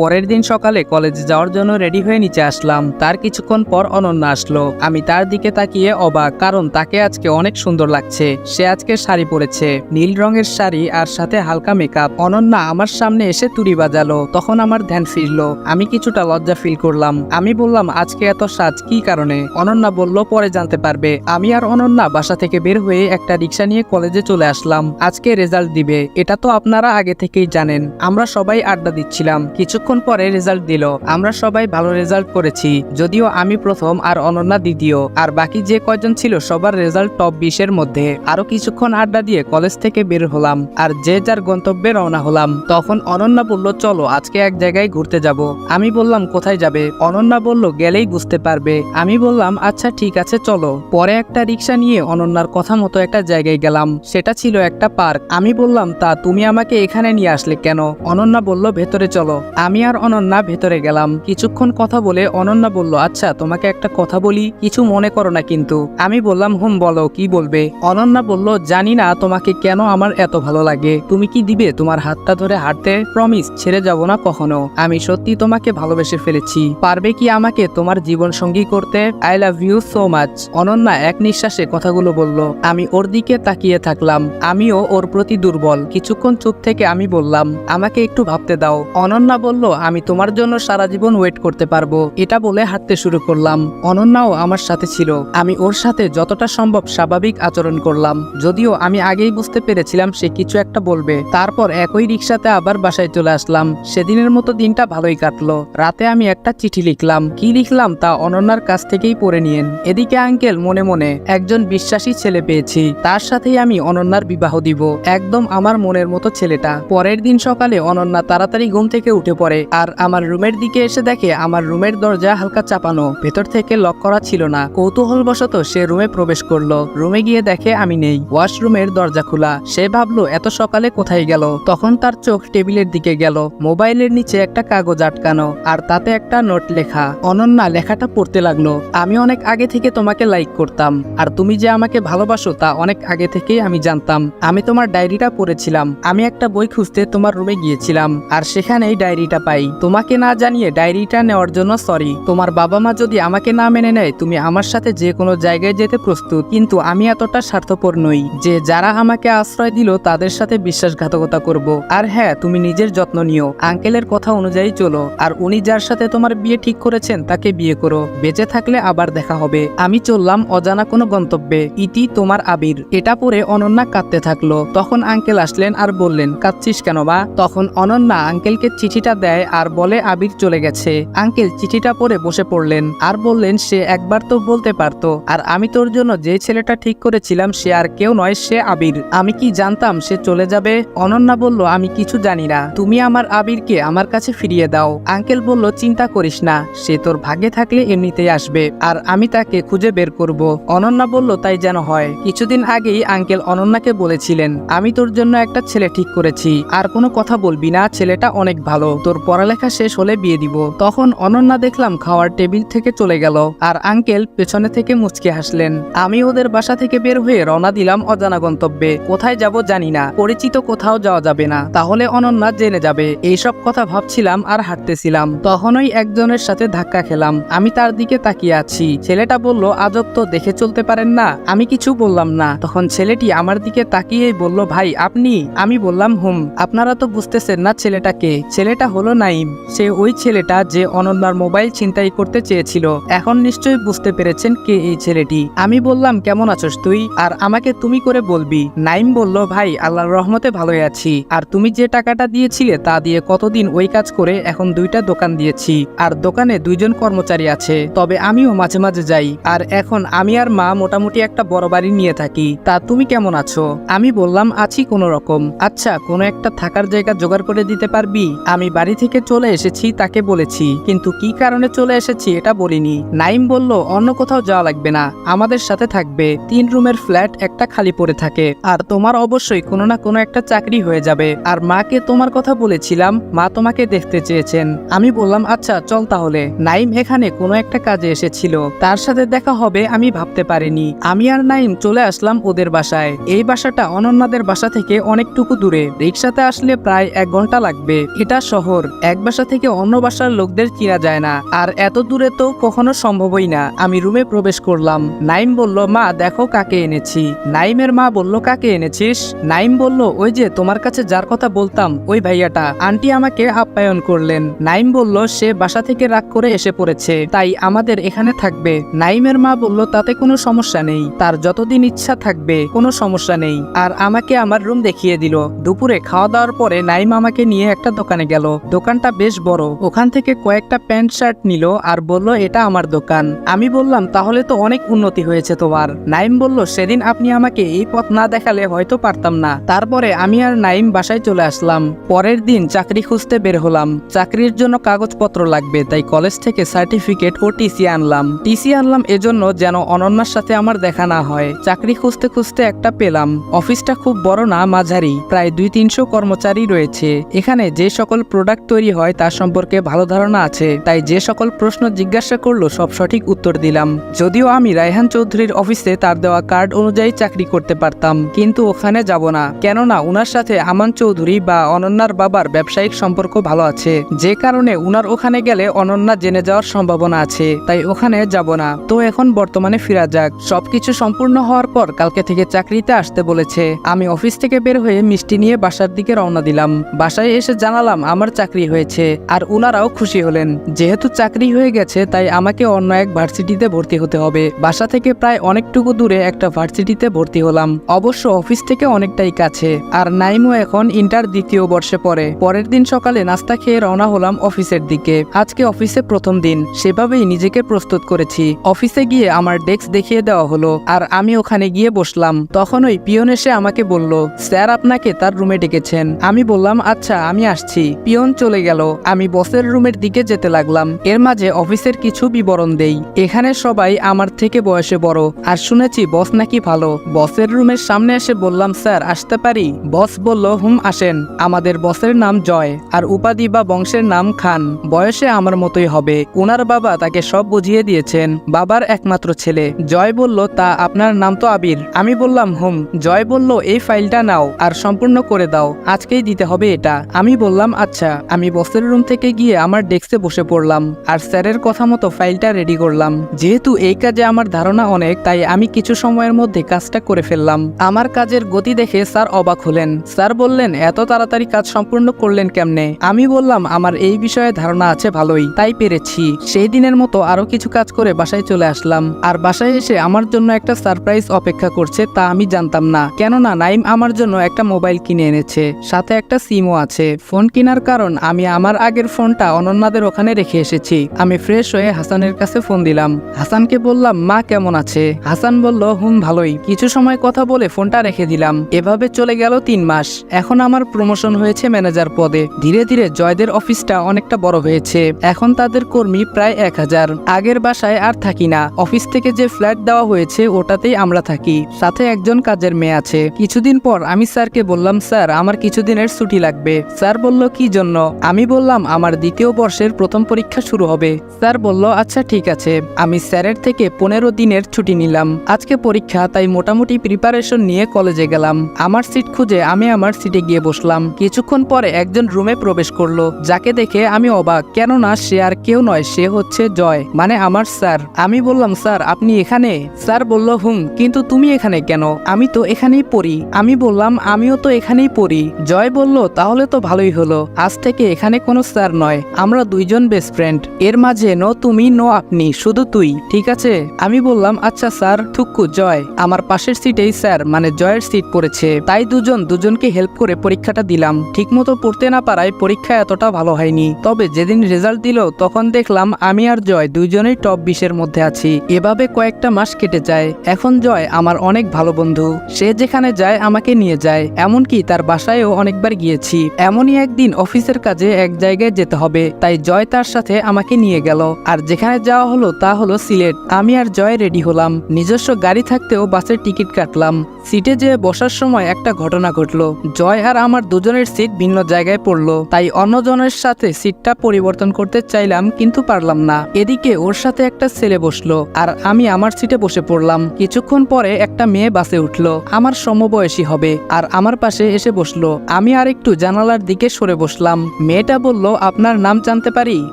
পরের দিন সকালে কলেজে যাওয়ার জন্য রেডি হয়ে নিচে আসলাম। তার কিছুক্ষণ পর অনন্যা আসলো। আমি তার দিকে তাকিয়ে অবাক, কারণ তাকে আজকে অনেক সুন্দর লাগছে। সে আজকে শাড়ি পরেছে, নীল রঙের শাড়ি আর সাথে হালকা মেকআপ অনন্যা আমার সামনে এসে তুড়ি বাজালো, তখন আমার ধ্যান ফিরলো। আমি কিছুটা লজ্জা ফিল করলাম। আমি বললাম, আজকে এত সাজ, কি কারণে? অনন্যা বলল, পরে জানতে পারবে। আমি আর অনন্যা বাসা থেকে বের হয়ে একটা রিক্সা নিয়ে কলেজে চলে আসলাম। আজকে রেজাল্ট দিবে, এটা তো আপনারা আগে থেকেই জানেন। আমরা সবাই আড্ডা দিচ্ছিলাম। কিছুক্ষণ পরে রেজাল্ট দিল। আমরা সবাই ভালো রেজাল্ট করেছি, যদিও আমি প্রথম আর অনন্যা দ্বিতীয়, আর বাকি যে কয়জন ছিল সবার রেজাল্ট টপ বিশের মধ্যে। আরও কিছুক্ষণ আড্ডা দিয়ে কলেজ থেকে বের হলাম, আর যে যার গন্তব্যে রওনা হলাম। তখন অনন্যা বলল, চলো, আজকে এক জায়গায় ঘুরতে যাব। আমি বললাম, কোথায় যাবে? অনন্যা বলল, গেলেই বুঝতে পারবে। আমি বললাম আচ্ছা ঠিক আছে, চলো। পরে একটা রিক্সা নিয়ে অনন্যার কথা মতো একটা জায়গায় গেলাম। সেটা ছিল একটা পার্ক। আমি বললাম, তা তুমি আমাকে এখানে নিয়ে আসলে কেন? অনন্যা বলল, ভেতরে চলো। আমি আর অনন্যা ভেতরে গেলাম। কিছুক্ষণ কথা বলে অনন্যা বলল আচ্ছা তোমাকে একটা কথা বলি, কিছু মনে করো না কিন্তু। আমি বললাম, হুম, বলো, কি বলবে? অনন্যা বলল, জানি না তোমাকে কেন আমার এত ভালো লাগে। তুমি কি দিবে? তোমার হাতটা ধরে হাঁটতে প্রমিস ছেড়ে যাব না কখনো? আমি সত্যি তোমাকে ভালোবেসে ফেলেছি। পারবে কি আমাকে তোমার জীবন সঙ্গী করতে? I love you so much Ananya এক নিঃশ্বাসে কথাগুলো বলল, আমি ওর দিকে তাকিয়ে থাকলাম। আমিও ওর প্রতি দুর্বল। কিছুক্ষণ চুপ থেকে আমি বললাম, আমাকে একটু ভাবতে দাও। অনন্যা বলল আমি তোমার জন্য সারা জীবন ওয়েট করতে পারব। এটা বলে হাঁটতে শুরু করলাম। অনন্যাও আমার সাথে ছিল। আমি ওর সাথে যতটা সম্ভব স্বাভাবিক আচরণ করলাম। যদিও আমি আগেই বুঝতে পেরেছিলাম সে কিছু একটা বলবে। তারপর একই রিক্সাতে আবার বাসায় চলে আসলাম। সেদিনের মতো দিনটা ভালোই কাটলো। রাতে আমি একটা চিঠি লিখলাম। কি লিখলাম তা অনন্যার কাছ থেকেই পড়ে নিয়েন। এদিকে আঙ্কেল মনে মনে একজন বিশ্বাসী ছেলে পেয়েছি। তার সাথেই আমি অনন্যার বিবাহ দিব। একদম আমার মনের মতো ছেলেটা। পরের দিন সকালে অনন্যা তাড়াতাড়ি ঘুম থেকে উঠে পড়ে। আর আমার রুমের দিকে এসে দেখে আমার রুমের দরজা হালকা চাপানো। ভেতর থেকে লক করা ছিল না। কৌতূহলবশত সে রুমে প্রবেশ করল। রুমে গিয়ে দেখে আমি নেই। ওয়াশরুমের দরজা খোলা। সে ভাবলো, এত সকালে কোথায় গেল? তখন তার চোখ টেবিলের দিকে গেল। মোবাইলের নিচে একটা কাগজ আটকানো। আর তাতে একটা নোট লেখা। অনন্যা, লেখাটা পড়তে লাগল। আমি অনেক আগে থেকে তোমাকে লাইক করতাম। আর তুমি যে আমাকে ভালোবাসো তা অনেক আগে থেকেই আমি জানতাম। আমি তোমার ডায়েরিটা পড়েছিলাম। আমি একটা বই খুঁজতে তোমার রুমে গিয়েছিলাম। আর সেখানেই ডায়েরিটা পাই। তোমাকে না জানিয়ে ডায়েরিটা নেওয়ার জন্য সরি তোমার বাবা মা যদি আমাকে না মেনে নেয়, তুমি আমার সাথে যে কোনো জায়গায় যেতে প্রস্তুত। কিন্তু আমি এতটা স্বার্থপর নই যে যারা আমাকে আশ্রয় দিল, তাদের সাথে বিশ্বাসঘাতকতা করব। আর হ্যাঁ তুমি নিজের যত্ন নিও। আঙ্কেলের কথা অনুযায়ী চলো। আর উনি যার সাথে তোমার বিয়ে ঠিক করেছেন, তাকে বিয়ে করো। বেঁচে থাকলে আবার দেখা হবে। আমি চললাম অজানা কোনো গন্তব্যে। ইতি তোমার আবির। এটা পরে অনন্যা কাঁদতে থাকল। তখন আঙ্কেল আসলেন আর বললেন, কাঁদছিস কেন বা তখন অনন্যা আঙ্কেলকে চিঠিটা দেয় আর বলে আবির চলে গেছে। আঙ্কেল, চিঠিটা পড়ে বসে পড়লেন। আর বললেন, সে একবার তো বলতে পারতো। আর আমি তোর জন্য যে ছেলেটা ঠিক করেছিলাম, সে আর কেউ নয়, সে আবির। আমি কি জানতাম সে চলে যাবে? অনন্যা বলল, আমি কিছু জানি না। তুমি আমার আবিরকে আমার কাছে ফিরিয়ে দাও। আঙ্কেল বলল, চিন্তা করিস না। সে তোর ভাগ্যে থাকলে এমনিতেই আসবে। আর আমি তাকে খুঁজে বের করব। অনন্যা বলল, তাই যেন হয়। কিছুদিন আগেই আঙ্কেল অনন্যাকে বলেছিলেন, আমি তোর জন্য একটা ছেলে ঠিক করেছি। আর কোনো কথা বলবি না, ছেলেটা অনেক ভালো। তোর পড়ালেখা শেষ হলে বিয়ে দিব। তখন অনন্যা দেখলাম খাওয়ার টেবিল থেকে চলে গেল আর আঙ্কেল পেছনে থেকে মুচকে হাসলেন। আমি ওদের বাসা থেকে বের হয়ে রওনা দিলাম অজানা গন্তব্যে। কোথায় যাব জানি না, পরিচিত কোথাও যাওয়া যাবে না। তাহলে অনন্যা জেনে যাবে। এইসব কথা ভাবছিলাম আর হাঁটতেছিলাম। তখনই একজনের সাথে ধাক্কা খেলাম। আমি তার দিকে তাকিয়ে আছি। ছেলেটা বলল, আজব তো দেখে চলতে পারেন না। আমি কিছু বললাম না। তখন ছেলেটি আমার দিকে তাকিয়েই বলল, ভাই, আপনি? আমি বললাম, হুম। আপনারা তো বুঝতেছেন না ছেলেটাকে। ছেলেটা হলো নাইম সে ওই ছেলেটা যে অনন্যার মোবাইল ছিনতাই করতে চেয়েছিল। এখন নিশ্চয়ই বুঝতে পেরেছেন কে এই ছেলেটি। আমি বললাম, কেমন আছোস তুই? আর আমাকে তুমি করে বলবি। নাইম বলল, ভাই, আল্লাহর রহমতে ভালোই আছি। আর তুমি যে টাকাটা দিয়েছিলে তা দিয়ে কতদিন ওই কাজ করে এখন দুইটা দোকান দিয়েছি। আর দোকানে দুইজন কর্মচারী আছে। তবে আমিও মাঝে মাঝে যাই। আর এখন আমি আর মা মোটামুটি একটা বড় বাড়ি নিয়ে থাকি। তা তুমি কেমন আছো? আমি বললাম, আছি কোনো রকম। আচ্ছা কোনো একটা থাকার জায়গা জোগাড় করে দিতে পারবি? আমি বাড়ি থেকে চলে এসেছি, তাকে বলেছি, কিন্তু কি কারণে চলে এসেছি এটা বলিনি? নাইম বলল, অন্য কোথাও যাওয়া লাগবে না, আমাদের সাথে থাকবে। তিন রুমের ফ্ল্যাট একটা খালি পড়ে থাকে, আর তোমার অবশ্যই কোনো না কোনো একটা চাকরি হয়ে যাবে। আর মাকে তোমার কথা বলেছিলাম, মা তোমাকে দেখতে চেয়েছেন। আমি বললাম আচ্ছা চল তাহলে। নাইম এখানে কোনো একটা কাজে এসেছিল। তার সাথে দেখা হবে আমি ভাবতে পারিনি। আমি আর নাইম চলে আসলাম ওদের বাসায়। এই বাসাটা অনন্যাদের বাসা থেকে অনেকটুকু দূরে। রিক্সাতে আসলে প্রায় এক ঘণ্টা লাগবে। এটা শহর। এক বাসা থেকে অন্য বাসার লোকদের চিনা যায় না। আর এত দূরে তো কখনো সম্ভবই না। আমি রুমে প্রবেশ করলাম। নাইম বলল, মা, দেখো কাকে এনেছি। নাইমের মা বলল, কাকে এনেছিস? নাইম বলল, ওই যে তোমার কাছে যার কথা বলতাম, ওই ভাইয়াটা। আন্টি আমাকে আপ্যায়ন করলেন। নাইম বলল, সে বাসা থেকে রাগ করে এসে পড়েছে, তাই আমাদের এখানে থাকবে। নাইমের মা বলল, তাতে কোনো সমস্যা নেই। তার যতদিন ইচ্ছা থাকবে, কোনো সমস্যা নেই। আর আমাকে আমার রুম দেখিয়ে দিল। দুপুরে খাওয়া দাওয়ার পরে নাইম আমাকে নিয়ে একটা দোকানে গেল। দোকানটা বেশ বড়। ওখান থেকে কয়েকটা প্যান্ট শার্ট নিল আর বলল, এটা আমার দোকান। আমি বললাম, তাহলে তো অনেক উন্নতি হয়েছে তোমার। নাইম বলল, সেদিন আপনি আমাকে এই পথ না দেখালে হয়তো পারতাম না। তারপরে আমি আর নাইম বাসায় চলে আসলাম। পরের দিন চাকরি খুঁজতে বের হলাম। চাকরির জন্য কাগজপত্র লাগবে, তাই কলেজ থেকে সার্টিফিকেট ও টিসি আনলাম। টিসি আনলাম এজন্য যেন অনন্যার সাথে আমার দেখা না হয়। চাকরি খুঁজতে খুঁজতে একটা পেলাম। অফিসটা খুব বড় না, মাঝারি। প্রায় দুই তিনশো কর্মচারী রয়েছে। এখানে যে সকল প্রোডাক্ট তৈরি হয় তার সম্পর্কে ভালো ধারণা আছে। তাই যে সকল প্রশ্ন জিজ্ঞাসা করল, সব সঠিক উত্তর দিলাম। যদিও আমি রায়হান চৌধুরীর অফিসে তার দেওয়া কার্ড অনুযায়ী চাকরি করতে পারতাম, কিন্তু ওখানে যাব না। কেননা উনার সাথে আমান চৌধুরী বা অনন্যার বাবার ব্যবসায়িক সম্পর্ক ভালো আছে। যে কারণে উনার ওখানে গেলে অনন্যা জেনে যাওয়ার সম্ভাবনা আছে, তাই ওখানে যাব না। তো এখন বর্তমানে ফিরা যাক। সবকিছু সম্পূর্ণ হওয়ার পর কালকে থেকে চাকরিতে আসতে বলেছে। আমি অফিস থেকে বের হয়ে মিষ্টি নিয়ে বাসার দিকে রওনা দিলাম। বাসায় এসে জানালাম, আমার চাকরি হয়েছে আর উনারাও খুশি হলেন। যেহেতু চাকরি হয়ে গেছে, তাই আমাকে অন্য এক ভার্সিটিতে ভর্তি হতে হবে। বাসা থেকে প্রায় অনেকটুকু দূরে একটা ভার্সিটিতে ভর্তি হলাম। অবশ্য অফিস থেকে অনেকটাই কাছে। আর নাইমও এখন ইন্টার দ্বিতীয় বর্ষে পড়ে। পরের দিন সকালে নাস্তা খেয়ে রওনা হলাম অফিসের দিকে। আজকে অফিসে প্রথম দিন। সেভাবেই নিজেকে প্রস্তুত করেছি। অফিসে গিয়ে আমার ডেস্ক দেখিয়ে দেওয়া হলো। আর আমি ওখানে গিয়ে বসলাম। তখন ওই পিয়ন এসে আমাকে বলল, স্যার, আপনাকে তার রুমে ডেকেছেন। আমি বললাম আচ্ছা আমি আসছি। পিয়ন চলে গেল। আমি বসের রুমের দিকে যেতে লাগলাম। এর মাঝে অফিসের কিছু বিবরণ দেই। এখানে সবাই আমার থেকে বয়সে বড়। আর শুনেছি বস নাকি ভালো। বসের রুমের সামনে এসে বললাম, স্যার, আসতে পারি? বস বলল, হুম, আসেন। আমাদের বসের নাম জয়। আর উপাধি বা বংশের নাম খান। বয়সে আমার মতোই হবে। উনার বাবা তাকে সব বুঝিয়ে দিয়েছেন। বাবার একমাত্র ছেলে। জয় বলল, তা আপনার নাম তো আবির। আমি বললাম, হুম। জয় বলল, এই ফাইলটা নাও। আর সম্পূর্ণ করে দাও। আজকেই দিতে হবে এটা। আমি বললাম আচ্ছা। আমি বসের রুম থেকে গিয়ে আমার ডেস্কে বসে পড়লাম, আর স্যারের কথা মতো ফাইলটা রেডি করলাম। যেহেতু এই কাজে আমার ধারণা অনেক, তাই আমি কিছু সময়ের মধ্যে কাজটা করে ফেললাম। আমার কাজের গতি দেখে স্যার অবাক হলেন। স্যার বললেন, এত তাড়াতাড়ি কাজ সম্পূর্ণ করলেন কেমনে? আমি বললাম, আমার এই বিষয়ে ধারণা আছে ভালোই, তাই পেরেছি। সেই দিনের মতো আরও কিছু কাজ করে বাসায় চলে আসলাম। আর বাসায় এসে আমার জন্য একটা সারপ্রাইজ অপেক্ষা করছে তা আমি জানতাম না, কেননা নাইম আমার জন্য একটা মোবাইল কিনে এনেছে, সাথে একটা সিমও আছে। ফোন কেনার কারণ আমি আমার আগের ফোনটা অনন্যাদের ওখানে রেখে এসেছি। আমি ফ্রেশ হয়ে হাসানের কাছে ফোন দিলাম। হাসানকে বললাম, মা, কেমন আছে? হাসান বলল, হুম, ভালোই। কিছু সময় কথা বলে ফোনটা রেখে দিলাম। এভাবে চলে গেল তিন মাস। এখন আমার প্রমোশন হয়েছে ম্যানেজার পদে। ধীরে ধীরে জয়দের অফিসটা অনেকটা বড় হয়েছে। এখন তাদের কর্মী প্রায় এক হাজার। আগের বাসায় আর থাকি না। অফিস থেকে যে ফ্ল্যাট দেওয়া হয়েছে, ওটাতেই আমরা থাকি। সাথে একজন কাজের মেয়ে আছে। কিছুদিন পর আমি স্যারকে বললাম, স্যার, আমার কিছুদিনের ছুটি লাগবে। স্যার বলল, কি জন্য? আমি বললাম, আমার দ্বিতীয় বর্ষের প্রথম পরীক্ষা শুরু হবে। স্যার বলল আচ্ছা ঠিক আছে। আমি স্যারের থেকে পনেরো দিনের ছুটি নিলাম। আজকে পরীক্ষা, তাই মোটামুটি প্রিপারেশন নিয়ে কলেজে গেলাম। আমার সিট খুঁজে আমি আমার সিটে গিয়ে বসলাম। কিছুক্ষণ পরে একজন রুমে প্রবেশ করল, যাকে দেখে আমি অবাক। কেননা সে আর কেউ নয়, সে হচ্ছে জয় মানে আমার স্যার। আমি বললাম, স্যার, আপনি এখানে? স্যার বলল, হুম, কিন্তু তুমি এখানে কেন? আমি তো এখানেই পড়ি। আমি বললাম, আমিও তো এখানেই পড়ি। জয় বলল, তাহলে তো ভালোই হলো। আজ থেকে এখানে কোনো স্যার নয়, আমরা দুইজন বেস্ট ফ্রেন্ড এর মাঝে নো তুমি, নো আপনি, শুধু তুই, ঠিক আছে? আমি বললাম আচ্ছা স্যার থুক্কু জয়। আমার পাশের সিটেই স্যার মানে জয়ের সিট পড়েছে। তাই দুজন, দুজনকে হেল্প করে পরীক্ষাটা দিলাম। ঠিকমতো পড়তে না পারায় পরীক্ষা এতটা ভালো হয়নি। তবে যেদিন রেজাল্ট দিল, তখন দেখলাম আমি আর জয় দুইজনেই টপ বিশের মধ্যে আছি। এভাবে কয়েকটা মাস কেটে যায়। এখন জয় আমার অনেক ভালো বন্ধু। সে যেখানে যায়, আমাকে নিয়ে যায়। এমনকি তার বাসায়ও অনেকবার গিয়েছি। এমনই একদিন অফিসের কাজে এক জায়গায় যেতে হবে, তাই জয় তার সাথে আমাকে নিয়ে গেল। আর যেখানে যাওয়া হলো তা হলো সিলেট। আমি আর জয় রেডি হলাম। নিজস্ব গাড়ি থাকতেও বাসের টিকিট কাটলাম। সিটে যেয়ে বসার সময় একটা ঘটনা ঘটলো। জয় আর আমার দুজনের সিট ভিন্ন জায়গায় পড়ল, তাই অন্যজনের সাথে সিটটা পরিবর্তন করতে চাইলাম কিন্তু পারলাম না। এদিকে ওর সাথে একটা ছেলে বসল, আর আমি আমার সিটে বসে পড়লাম। কিছুক্ষণ পরে একটা মেয়ে বাসে উঠল। আমার সমবয়সী হবে, আর আমার পাশে এসে বসল। আমি আর একটু জানালার দিকে সরে বসলাম। মেয়েটা বলল, আপনার নাম জানতে পারি?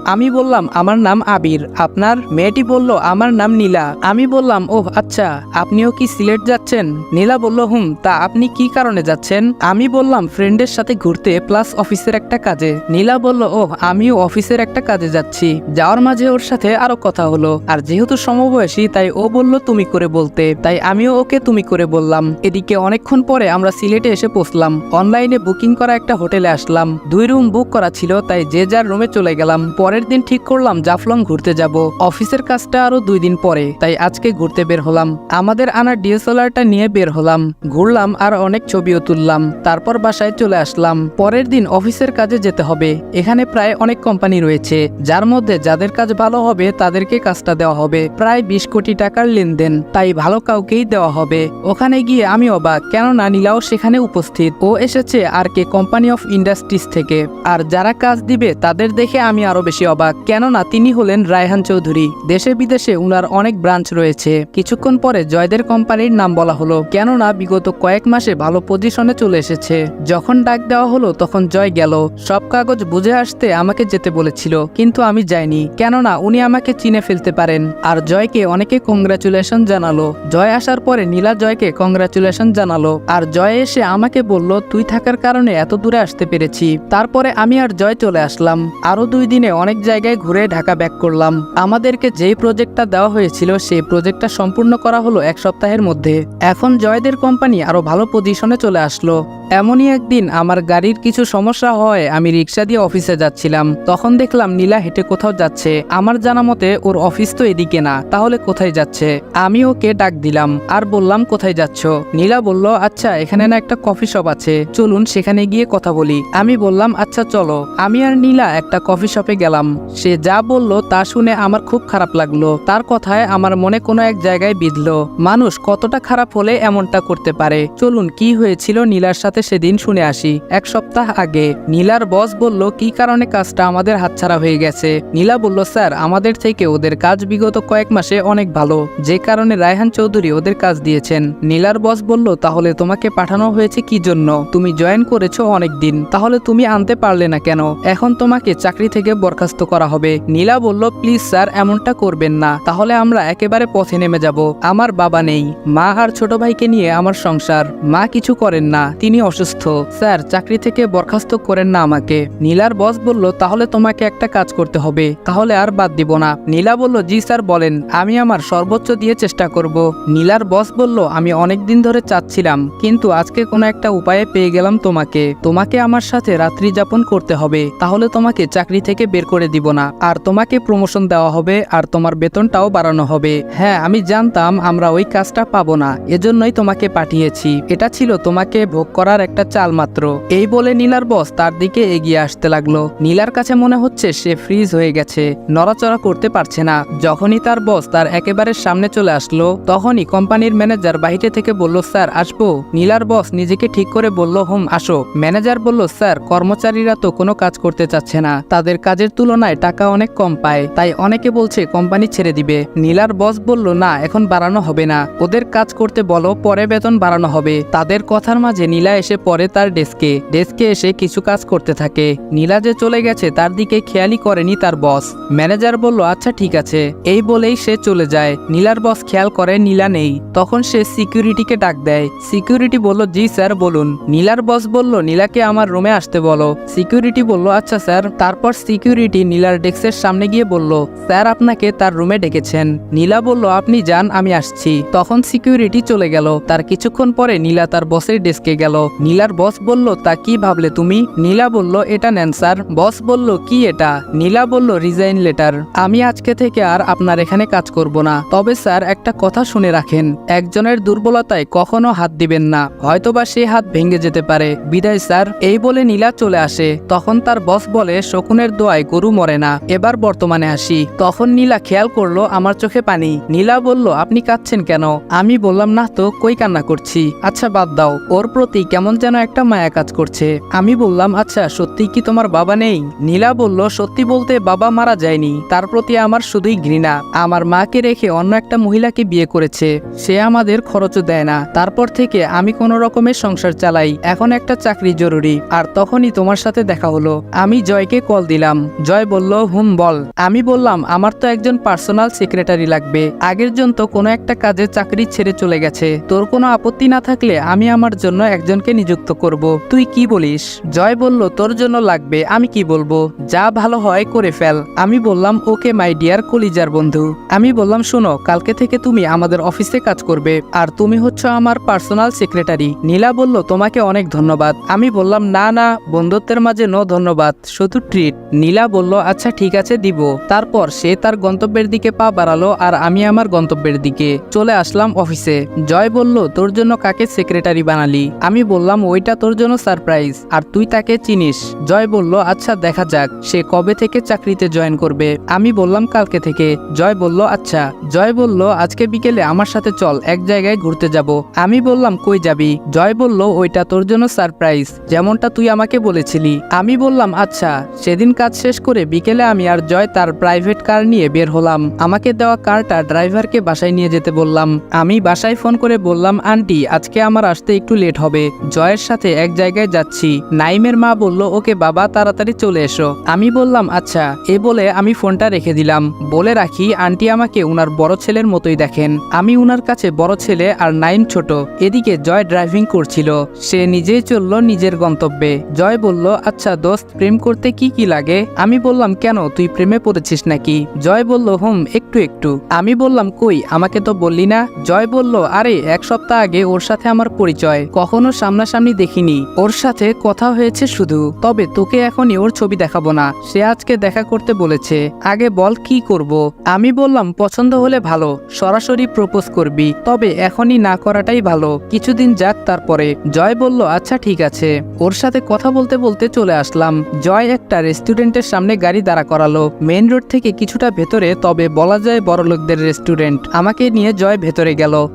আমি বললাম, আমার নাম আবির। আপনার মেয়েটি বলল, আমার নাম নীলা। আমি বললাম, ওহ আচ্ছা আপনিও কি সিলেট যাচ্ছেন? নীলা বলল, হুম, তা আপনি কি কারণে যাচ্ছেন? আমি বললাম, ফ্রেন্ডের সাথে ঘুরতে, প্লাস অফিসের একটা কাজে। নীলা বলল, ওহ, আমিও অফিসের একটা কাজে যাচ্ছি। যাওয়ার মাঝে ওর সাথে আরও কথা হলো। আর যেহেতু সমবয়সী, তাই ও বলল, তুমি করে বলতে। তাই আমিও ওকে তুমি করে বললাম। এদিকে অনেকক্ষণ পরে আমরা সিলেটে এসে পৌঁছলাম। অনলাইনে বুকিং করা একটা হোটেলে আসলাম। দুই রুম বুক করা ছিল, তাই যে যার রুমে চলে গেলাম। পরের দিন ঠিক করলাম, জাফলং ঘুরতে যাব। অফিসের কাজটা আরও দুই দিন পরে, তাই আজকে ঘুরতে বের হলাম। আমাদের আনা ডিএসএলআরটা নিয়ে বের হলাম। ঘুরলাম আর অনেক ছবিও তুললাম। তারপর বাসায় চলে আসলাম। পরের দিন অফিসের কাজে যেতে হবে। এখানে প্রায় অনেক কোম্পানি রয়েছে। যার মধ্যে যাদের কাজ ভালো হবে, তাদেরকে কাজটা দেওয়া হবে। প্রায় বিশ কোটি টাকার লেনদেন, তাই ভালো কাউকেই দেওয়া হবে। ওখানে গিয়ে আমি অবাক, কেননা নীলাও সেখানে উপস্থিত। ও এসেছে R K company of industries থেকে। আর যারা কাজ দিবে তাদের দেখে আমি আরও বেশি অবাক। কেননা তিনি হলেন রায়হান চৌধুরী। দেশে বিদেশে উনার অনেক ব্রাঞ্চ রয়েছে। কিছুক্ষণ পরে জয়দের কোম্পানির নাম বলা হলো। কেননা বিগত কয়েক মাসে ভালো পজিশনে চলে এসেছে। যখন ডাক দেওয়া হলো তখন জয় গেল। সব কাগজ বুঝে আসতে আমাকে যেতে বলেছিল, কিন্তু আমি যাইনি। কেননা উনি আমাকে চিনে ফেলতে পারেন। আর জয়কে অনেকে কংগ্রাচুলেশন জানালো। জয় আসার পরে নীলা জয়কে কংগ্রাচুলেশন জানালো। আর জয় এসে আমাকে বলল, তুই থাকার কারণে এত দূরে আসতে পেরেছি। তারপরে আমি আর জয় চলে আসলাম। আরও দুই দিনে অনেক জায়গায় ঘুরে ঢাকা ব্যাক করলাম। আমাদেরকে যেই প্রজেক্টটা দেওয়া হয়েছিল, সেই প্রজেক্টটা সম্পূর্ণ করা হলো এক সপ্তাহের মধ্যে। এখন জয়দের কোম্পানি আরও ভালো পজিশনে চলে আসলো। এমনই একদিন আমার গাড়ির কিছু সমস্যা হয় আমি রিক্সা দিয়ে অফিসে যাচ্ছিলাম। তখন দেখলাম নীলা হেঁটে কোথাও যাচ্ছে। আমার জানা মতে ওর অফিস তো এদিকে না, তাহলে কোথায় যাচ্ছে? আমি ওকে ডাক দিলাম, আর বললাম, কোথায় যাচ্ছ? নীলা বলল আচ্ছা এখানে না একটা কফি শপ আছে। চলুন সেখানে গিয়ে কথা বলি। আমি বললাম আচ্ছা চলো, আমি আর নীলা একটা কফি শপে গেলাম। সে যা বলল তা শুনে আমার খুব খারাপ লাগল। তার কথায় আমার মনে কোনো এক জায়গায় বিঁধলো। মানুষ কতটা খারাপ হলে এমনটা করতে পারে? চলুন, কি হয়েছিল নীলার সাথে সেদিন শুনে আসি। এক সপ্তাহ আগে, নীলার বস বলল, কি কারণে কাজটা আমাদের হাতছাড়া হয়ে গেছে? নীলা বলল, স্যার, আমাদের থেকে ওদের কাজ বিগত কয়েক মাসে অনেক ভালো। যে কারণে রায়হান চৌধুরী ওদের কাজ দিয়েছেন। নীলার বস বলল, তাহলে তোমাকে পাঠানো হয়েছে কি জন্য? তুমি জয়েন করেছ অনেক দিন। তাহলে তুমি আনতে পারলে না কেন? এখন তোমাকে চাকরি থেকে বরখাস্ত করা হবে। নীলা বলল, প্লিজ স্যার, এমনটা করবেন না। তাহলে আমরা একেবারে পথে নেমে যাব। আমার বাবা নেই। মা আর ছোট ভাইকে নিয়ে আমার সংসার। মা কিছু করেন না। তিনি অসুস্থ। স্যার, চাকরি থেকে বরখাস্ত করেন না আমাকে। নীলার বস বলল, তাহলে তোমাকে একটা কাজ করতে হবে। তাহলে আর বাদ দিব না। নীলা বলল, জি স্যার, বলেন। আমি আমার সর্বোচ্চ দিয়ে চেষ্টা করব। নীলার বস বলল, আমি অনেক দিন ধরে চাচ্ছিলাম, কিন্তু আজকে কোনো একটা উপায়ে পেয়ে গেলাম তোমাকে। তোমাকে আমার সাথে রাত্রি যাপন করতে হবে, তাহলে তোমাকে চাকরি থেকে বের করে দিব না। আর তোমাকে প্রমোশন দেওয়া হবে, আর তোমার বেতনটাও বাড়ানো হবে। হ্যাঁ আমি জানতাম আমরা ওই কাজটা পাবো না, এজন্যই তোমাকে পাঠিয়েছি। এটা ছিল তোমাকে ভোগ করার একটা চাল মাত্র এই বলে নীলার বস তার দিকে এগিয়ে আসতে লাগল। নীলার কাছে মনে হচ্ছে সে ফ্রিজ হয়ে গেছে, নড়াচড়া করতে পারছে না। যখনই তার বস তার একেবারে সামনে চলে আসলো, তখনই কোম্পানির ম্যানেজার বাহিরে থেকে বলল, স্যার, আসব? নীলার বস নিজেকে ঠিক করে বলল, হুম, আসো। ম্যানেজার বলল, স্যার, কর্মচারীরা তো কোনো কাজ করতে চাচ্ছে না। তাদের কাজের তুলনায় টাকা অনেক কম পায়, তাই অনেকে বলছে কোম্পানি ছেড়ে দিবে। নীলার বস বলল, না, এখন বাড়ানো হবে না। ওদের কাজ করতে বলো, পরে বেতন বাড়ানো হবে। তাদের কথার মাঝে নীলা এসে পড়ে তার ডেস্কে। ডেস্কে এসে কিছু কাজ করতে থাকে। নীলা যে চলে গেছে, তার দিকে খেয়ালই করেনি তার বস। ম্যানেজার বলল আচ্ছা ঠিক আছে। এই বলেই সে চলে যায়। নীলার বস খেয়াল করে নীলা নেই। তখন সে সিকিউরিটিকে ডাক দেয়। সিকিউরিটি বলল, জি, স্যার, বলুন। নীলার বস বলল, নীলাকে আমার রুমে আসতে বলো। সিকিউরিটি বলল আচ্ছা স্যার। তারপর সিকিউরিটি নীলার ডেস্কের সামনে গিয়ে বলল, স্যার, আপনাকে তার রুমে ডেকেছেন। নীলা বলল, আপনি যান, আমি আসছি। তখন সিকিউরিটি চলে গেল। তার কিছুক্ষণ পরে নীলা তার বসের ডেস্কে গেল। নীলার বস বলল, তা কি ভাবলে তুমি? নীলা বলল, এটা নেন স্যার। বস বলল, কি এটা? নীলা বলল, রিজাইন লেটার। আমি আজকে থেকে আর আপনার এখানে কাজ করব না। তবে স্যার, একটা কথা শুনে রাখেন। একজনের দুর্বলতায় কখনো হাত দিবেন না। হয়তোবা সে হাত ভেঙে যেতে পারে। বিদায় স্যার। এই বলে নীলা চলে আসে। তখন তার বস বলে, শকুনের দোয়ায় গরু মরে না। এবার বর্তমানে আসি। তখন নীলা খেয়াল করল, আমার চোখে পানি। নীলা বলল, আপনি কাঁদছেন কেন? আমি বললাম, না তো, কই কান্না করছি? আচ্ছা বাদ দাও। ওর প্রতি কেমন যেন একটা মায়া কাজ করছে। আমি বললাম আচ্ছা সত্যি কি তোমার বাবা নেই? নীলা বলল, সত্যি বলতে বাবা মারা যায়নি। তার প্রতি আমার শুধুই ঘৃণা। আমার মাকে রেখে অন্য একটা মহিলাকে বিয়ে করেছে। সে আমাদের খরচও দেয় না। তারপর থেকে আমি কোনো রকমের সংসার চালাই। এখন একটা চাকরি জরুরি। আর তখনই তোমার সাথে দেখা হলো। আমি জয়কে কল দিলাম। জয় বলল, হুম, বল। আমি বললাম, আমার তো একজন পার্সোনাল সেক্রেটারি লাগবে। আগের জন তো কোনো একটা কাজে চাকরি ছেড়ে চলে গেছে। তোর কোনো আপত্তি না থাকলে আমি আমার জন্য একজনকে নিযুক্ত করব। তুই কি বলিস? জয় বলল, তোর জন্য লাগবে। আমি কি বলব? যা ভালো হয় করে ফেল। আমি বললাম, ওকে মাই ডিয়ার কলিজার বন্ধু। আমি বললাম, শোনো, কালকে থেকে তুমি আমাদের অফিসে কাজ করবে, আর তুমি হচ্ছে আমার পার্সোনাল সেক্রেটারি নীলা বলল, তোমাকে অনেক ধন্যবাদ। আমি বললাম, না না, বন্ধুত্বের মাঝে নো ধন্যবাদ। শুধু ট্রিট। নীলা বলল আচ্ছা ঠিক আছে, দিব। তারপর সে তার গন্তব্যের দিকে পা বাড়ালো আর আমি আমার গন্তব্যের দিকে চলে আসলাম অফিসে। জয় বলল, তোর জন্য কাকে সেক্রেটারি বানালি? আমি বললাম, ওইটা তোর জন্য সারপ্রাইজ, আর তুই তাকে চিনিস। জয় বলল আচ্ছা দেখা যাক, সে কবে থেকে চাকরিতে জয়েন করবে? আমি বললাম, কালকে থেকে। জয় বলল আচ্ছা। জয় বলল, আজকে বিকেলে আমার সাথে চল, এক জায়গায় ঘুরতে যাব। আমি বললাম, কই যাবি? জয় বলল, ওইটা তোর জন্য সারপ্রাইজ, যেমনটা তুই আমাকে বলেছিলি। আমি বললাম আচ্ছা সেদিন কাজ শেষ করে বিকেলে আমি আর জয় তার প্রাইভেট কার নিয়ে বের হলাম। আমাকে দেওয়া কারটা ড্রাইভারকে বাসায় নিয়ে যেতে বললাম। আমি বাসায় ফোন করে বললাম, আন্টি, আজকে আমার আসতে একটু লেট হবে। জয়ের সাথে এক জায়গায় যাচ্ছি। নাইমের মা বলল, ওকে বাবা, তাড়াতাড়ি চলে এসো। আমি বললাম আচ্ছা। এ বলে আমি ফোনটা রেখে দিলাম। বলে রাখি, আন্টি আমাকে উনার বড় ছেলের মতোই দেখেন। আমি উনার কাছে বড় ছেলে আর নাইম ছোট। এদিকে জয় ড্রাইভিং করছিল। সে নিজেই চলল নিজের গন্তব্যে। জয় বলল আচ্ছা দোস্ত, প্রেম করতে কি কি লাগে? আমি বললাম, কেন? তুই প্রেমে পড়েছিস নাকি? জয় বলল, হুম, একটু একটু। আমি বললাম, কই? আমাকে তো বললি না? জয় বলল, আরে, এক সপ্তাহ আগে ওর সাথে আমার পরিচয়। কখনো সামনাসামনি দেখিনি। ওর সাথে কথা হয়েছে শুধু। তবে তোকে এখনই ওর ছবি দেখাবো না। সে আজকে দেখা করতে বলেছে। আগে বল, কি করব? আমি বললাম, পছন্দ হলে ভালো। সরাসরি প্রপোজ করবি। তবে এখনই না করাটাই ভালো। কিছুদিন যাক তারপরে। জয় বলল আচ্ছা ঠিক আছে। ওর সাথে কথা বলতে বলতে চলে আসলাম। জয় একটা রেস্টুরেন্টের সামনে গাড়ি দাঁড়া করালো। মেন রোড থেকে কিছুটা ভেতরে, তবে বলা যায় বড়লোকদের রেস্টুরেন্ট। আমাকে নিয়ে জয় ভেতরে গেল।